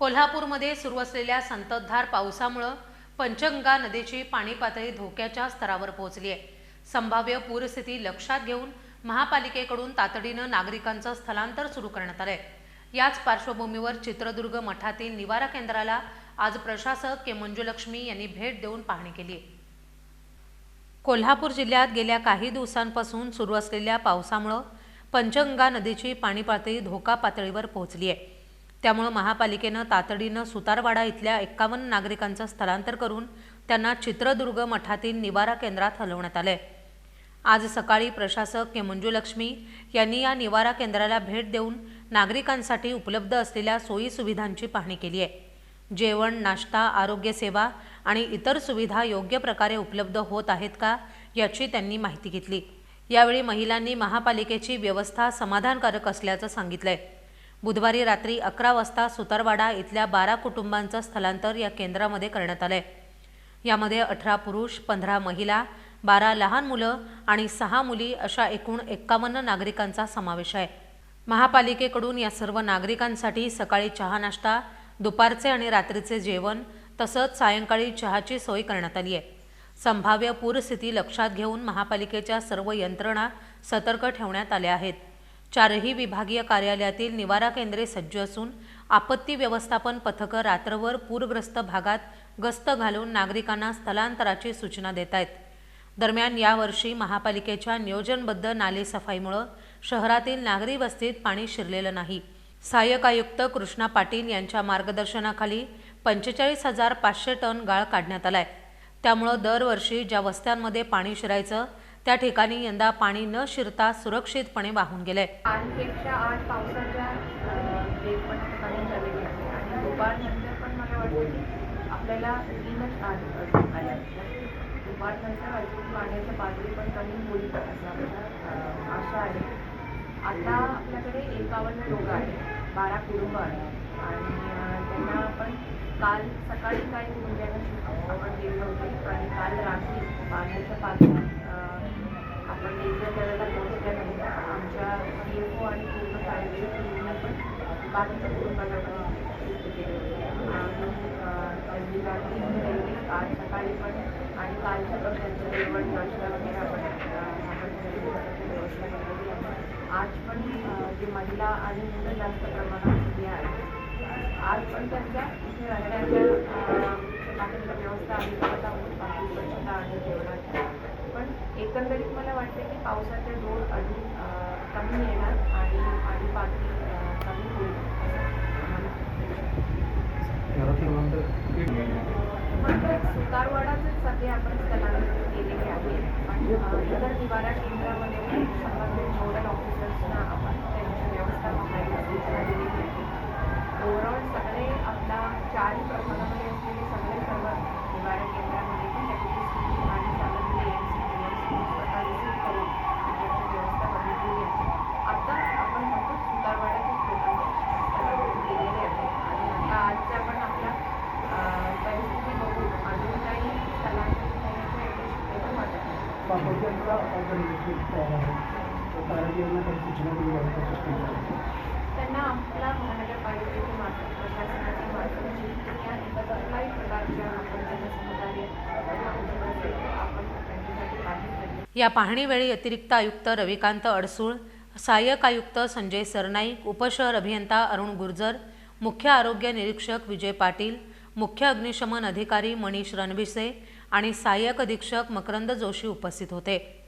कोल्हापूरमध्ये सुरू असलेल्या संततधार पावसामुळं पंचगंगा नदीची पाणी पातळी धोक्याच्या स्तरावर पोहोचली आहे. संभाव्य पूरस्थिती लक्षात घेऊन महापालिकेकडून तातडीनं नागरिकांचं स्थलांतर सुरू करण्यात आलंय. याच पार्श्वभूमीवर चित्रदुर्ग मठातील निवारा केंद्राला आज प्रशासक के मंजुलक्ष्मी यांनी भेट देऊन पाहणी केली आहे. कोल्हापूर जिल्ह्यात गेल्या काही दिवसांपासून सुरू असलेल्या पावसामुळं पंचगंगा नदीची पाणी पातळी धोका पातळीवर पोहोचली आहे. त्यामुळं महापालिकेनं तातडीनं सुतारवाडा इथल्या एक्कावन्न नागरिकांचं स्थलांतर करून त्यांना चित्रदुर्ग मठातील निवारा केंद्रात हलवण्यात आलंय. आज सकाळी प्रशासक के. मंजुलक्ष्मी यांनी या निवारा केंद्राला भेट देऊन नागरिकांसाठी उपलब्ध असलेल्या सोयी सुविधांची पाहणी केली आहे. जेवण नाश्ता आरोग्य सेवा आणि इतर सुविधा योग्य प्रकारे उपलब्ध होत आहेत का याची त्यांनी माहिती घेतली. यावेळी महिलांनी महापालिकेची व्यवस्था समाधानकारक असल्याचं सांगितलंय. बुधवारी रात्री अकरा वाजता सुतारवाडा इथल्या बारा कुटुंबांचं स्थलांतर या केंद्रामध्ये करण्यात आलंय. यामध्ये अठरा पुरुष पंधरा महिला बारा लहान मुलं आणि सहा मुली अशा एकूण एक्कावन्न नागरिकांचा समावेश आहे. महापालिकेकडून या सर्व नागरिकांसाठी सकाळी चहा नाश्ता दुपारचे आणि रात्रीचे जेवण तसंच सायंकाळी चहाची सोय करण्यात आली आहे. संभाव्य पूरस्थिती लक्षात घेऊन महापालिकेच्या सर्व यंत्रणा सतर्क ठेवण्यात आल्या आहेत. चारही विभागीय कार्यालयातील निवारा केंद्रे सज्ज असून आपत्ती व्यवस्थापन पथकं रात्रभर पूरग्रस्त भागात गस्त घालून नागरिकांना स्थलांतराची सूचना देत आहेत. दरम्यान यावर्षी महापालिकेच्या नियोजनबद्ध नालेसफाईमुळं शहरातील नागरी वस्तीत पाणी शिरलेलं नाही. सहाय्यक आयुक्त कृष्णा पाटील यांच्या मार्गदर्शनाखाली पंचेचाळीस हजार पाचशे टन गाळ काढण्यात आलाय. त्यामुळं दरवर्षी ज्या वस्त्यांमध्ये पाणी शिरायचं त्या ठिकाणी यंदा पाणी न शिरता सुरक्षितपणे वाहून गेलंय. कालपेक्षा आठ पावसाच्या वेगपणात कमी झालेली आहे. आणि दुपारनंतर पण मला वाटतं की आपल्याला तीनच आज आल्या दुपारनंतर अजून पाण्याची पातळी पण कमी होईल असं आपल्याला आशा आहे. आता आपल्याकडे एकावन्न लोक आहेत बारा कुटुंब आहेत. आणि त्यांना आपण काल सकाळी काही कुटुंबियांना आपण गेलो होते आणि काल रात्री पाण्याच्या पातळी अं, आपण आमच्या सी ओ आणि पूर्ण फायरची पण बाकीच्या कुटुंबाला पण आणि रात्री आज सकाळी पण आणि कालच्या पण त्यांचं जेवण नाश्ता वगैरे आपण आपण व्यवस्था केलेली आहे आज पण जे महिला आणि मुलं जास्त प्रमाणात तिथे आहेत आज पण त्यांच्या इथे राहण्याच्या बाकीच्या व्यवस्था आम्ही करत आहोत. बाकी स्वच्छता आणि जेवणाच्या. पण एकंदरीत मला वाटते की पावसाचे जोर अजून कमी येणार आणि आणि पातळी कमी होईल असं आम्हाला सुतारवाडाचे सगळे आपण स्थलांतरित केलेले आहे. पण इतर निवारा केंद्रामध्ये संबंधित नोडल ऑफिसर्सना आपण त्यांची व्यवस्था बघायला सूचना दिलेली आहे. ओव्हरऑल सगळे आपला चारही प्रभागामध्ये असलेले सगळे सर्व निवारा केंद्रामध्ये पण डेप्युटी सी आणि सामग्री एम सी स्वतः विजिट करून तिकडची व्यवस्था बघितलेली आहे आता आपण फक्त सुतारवाड्याच्याच लोकांचे स्थलांतरित केलेले आहे आणि आता आजच्या पण आपल्या अं, परिस्थिती बघून अजून काही स्थलांतरित होण्याच्या एवढी शक्यता वाटत नाही पाठवत्यांचा ऑर्गनायझेशन तयार आहे तर कारागिरांना काही सूचना दिली जाईल का सुट्टीच्या? त्यांना आपल्या मार्फत प्रशासनाच्या मार्फत प्रकारच्या आपण आपण त्यांच्यासाठी या पाहणीवेळी अतिरिक्त आयुक्त रविकांत अडसूळ सहाय्यक आयुक्त संजय सरनाईक उपशहर अभियंता अरुण गुर्जर मुख्य आरोग्य निरीक्षक विजय पाटील मुख्य अग्निशमन अधिकारी मनीष रणविसे आणि सहाय्यक अधीक्षक मकरंद जोशी उपस्थित होते.